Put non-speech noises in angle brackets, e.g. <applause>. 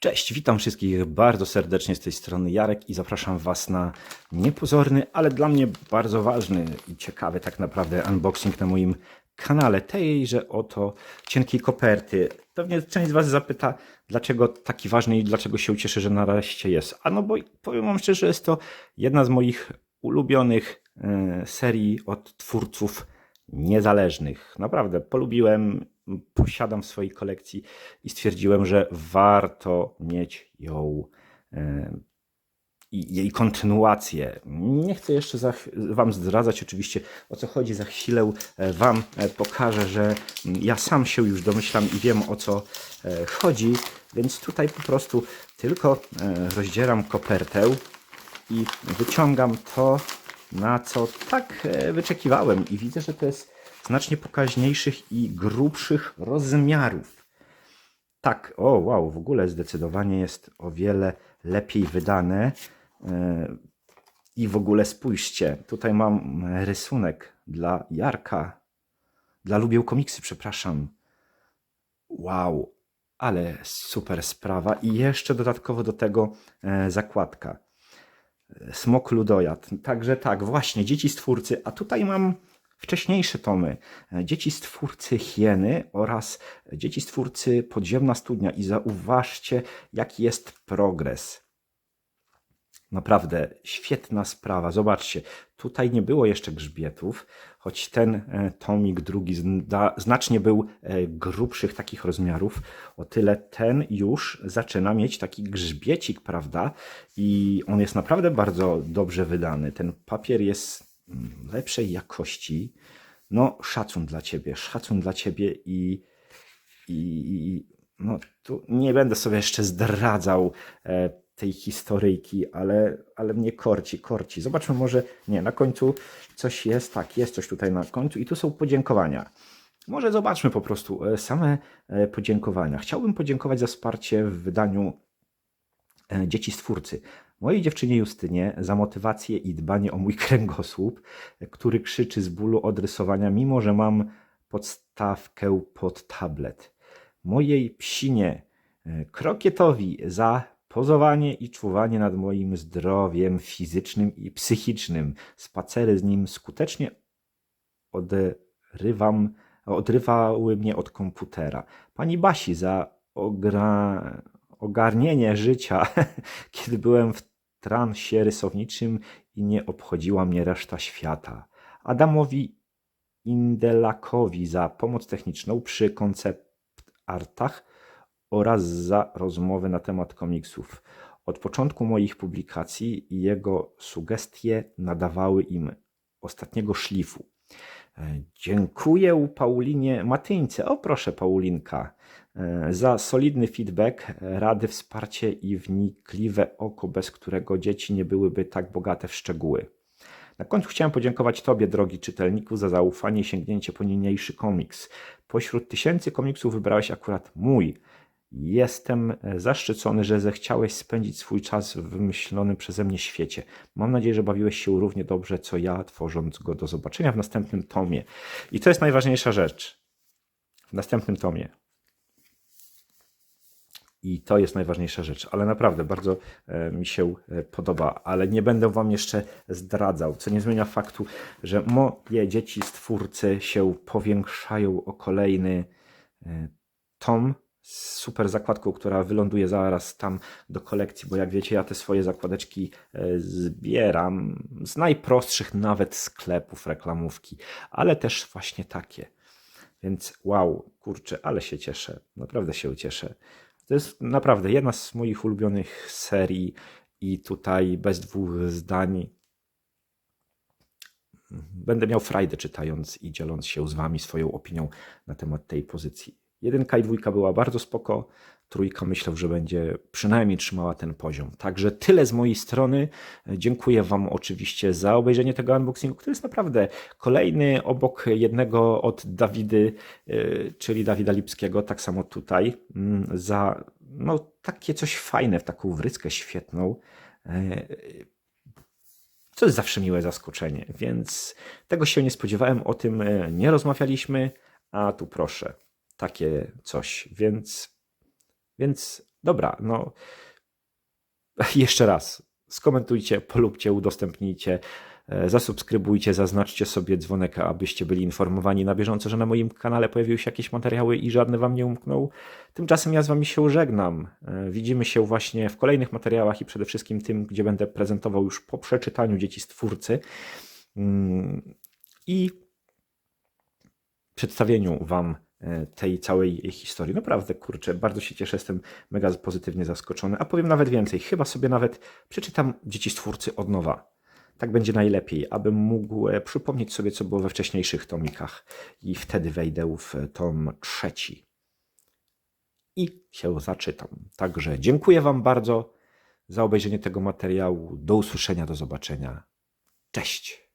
Cześć, witam wszystkich bardzo serdecznie z tej strony Jarek i zapraszam Was na niepozorny, ale dla mnie bardzo ważny i ciekawy tak naprawdę unboxing na moim kanale tejże oto cienkiej koperty. Pewnie część z Was zapyta, dlaczego taki ważny i dlaczego się ucieszy, że nareszcie jest. A no bo powiem Wam szczerze, jest to jedna z moich ulubionych e, serii od twórców niezależnych. Naprawdę polubiłem, posiadam w swojej kolekcji i stwierdziłem, że warto mieć ją e, i jej kontynuację. Nie chcę jeszcze za, Wam zdradzać oczywiście o co chodzi. Za chwilę e, Wam pokażę, że ja sam się już domyślam i wiem o co chodzi, więc tutaj po prostu tylko rozdzieram kopertę i wyciągam to, na co tak e, wyczekiwałem. I widzę, że to jest znacznie pokaźniejszych i grubszych rozmiarów. Tak, o wow, w ogóle zdecydowanie jest o wiele lepiej wydane. E, I w ogóle spójrzcie, tutaj mam rysunek dla Jarka, dla Lubię Komiksy, przepraszam. Wow, ale super sprawa. I jeszcze dodatkowo do tego e, zakładka. Smok Ludojad. Także tak, właśnie, dzieci stwórcy. A tutaj mam wcześniejsze tomy. Dzieci stwórcy Hieny oraz dzieci stwórcy Podziemna Studnia. I zauważcie, jaki jest progres. Naprawdę świetna sprawa. Zobaczcie, tutaj nie było jeszcze grzbietów, choć ten e, tomik drugi zna, znacznie był e, grubszych takich rozmiarów. O tyle ten już zaczyna mieć taki grzbiecik, prawda? I on jest naprawdę bardzo dobrze wydany. Ten papier jest mm, lepszej jakości. No, szacun dla ciebie, szacun dla ciebie i, i no, tu nie będę sobie jeszcze zdradzał e, tej historyjki, ale, ale mnie korci, korci. Zobaczmy może, nie, na końcu coś jest, tak, jest coś tutaj na końcu i tu są podziękowania. Może zobaczmy po prostu e, same e, podziękowania. Chciałbym podziękować za wsparcie w wydaniu e, Dzieci Stwórcy. Mojej dziewczynie Justynie za motywację i dbanie o mój <laughs> kręgosłup, który krzyczy z bólu od rysowania, mimo że mam podstawkę pod tablet. Mojej psinie Krokietowi za pozowanie i czuwanie nad moim zdrowiem fizycznym i psychicznym. Spacery z nim skutecznie odrywam, odrywały mnie od komputera. Pani Basi za ogra, ogarnienie życia, <laughs> kiedy byłem w transie rysowniczym i nie obchodziła mnie reszta świata. Adamowi Indelakowi za pomoc techniczną przy koncept artach oraz za rozmowy na temat komiksów. Od początku moich publikacji jego sugestie nadawały im ostatniego szlifu. E, Dziękuję Paulinie Matyńce. O proszę Paulinka, e, za solidny feedback, rady, wsparcie i wnikliwe oko, bez którego dzieci nie byłyby tak bogate w szczegóły. Na końcu chciałem podziękować Tobie, drogi czytelniku, za zaufanie i sięgnięcie po niniejszy komiks. Pośród tysięcy komiksów wybrałeś akurat mój. Jestem e, zaszczycony, że zechciałeś spędzić swój czas w wymyślonym przeze mnie świecie. Mam nadzieję, że bawiłeś się równie dobrze, co ja, tworząc go do zobaczenia w następnym tomie. I to jest najważniejsza rzecz. W następnym tomie. I to jest najważniejsza rzecz, ale naprawdę bardzo e, mi się e, podoba, ale nie będę Wam jeszcze zdradzał, co nie zmienia faktu, że moje dzieci stwórcy się powiększają o kolejny tom super zakładką, która wyląduje zaraz tam do kolekcji, bo jak wiecie, ja te swoje zakładeczki e, zbieram z najprostszych nawet sklepów, reklamówki, ale też właśnie takie. Więc wow, kurczę, ale się cieszę, naprawdę się cieszę. To jest naprawdę jedna z moich ulubionych serii i tutaj bez dwóch zdań będę miał frajdę czytając i dzieląc się z Wami swoją opinią na temat tej pozycji. Jedynka i dwójka była bardzo spoko, trójka myślę, że będzie przynajmniej trzymała ten poziom. Także tyle z mojej strony. Dziękuję Wam oczywiście za obejrzenie tego unboxingu, który jest naprawdę kolejny obok jednego od Dawidy, czyli Dawida Lipskiego, tak samo tutaj, mm, za no, takie coś fajne, w taką wryskę świetną. Yy, co jest zawsze miłe zaskoczenie, więc tego się nie spodziewałem, o tym e, nie rozmawialiśmy, a tu proszę, takie coś, więc, więc dobra, no <laughs> jeszcze raz, skomentujcie, polubcie, udostępnijcie, e, zasubskrybujcie, zaznaczcie sobie dzwonek, abyście byli informowani na bieżąco, że na moim kanale pojawiły się jakieś materiały i żadne wam nie umknął. Tymczasem ja z wami się żegnam. E, Widzimy się właśnie w kolejnych materiałach i przede wszystkim tym, gdzie będę prezentował już po przeczytaniu Dzieci Stwórcy Mm, i przedstawieniu wam tej całej historii. Naprawdę, kurczę, bardzo się cieszę, jestem mega pozytywnie zaskoczony, a powiem nawet więcej. Chyba sobie nawet przeczytam Dzieci Stwórcy od nowa. Tak będzie najlepiej, abym mógł e, przypomnieć sobie, co było we wcześniejszych tomikach i wtedy wejdę w tom trzeci. I się zaczytam. Także dziękuję Wam bardzo za obejrzenie tego materiału. Do usłyszenia, do zobaczenia. Cześć!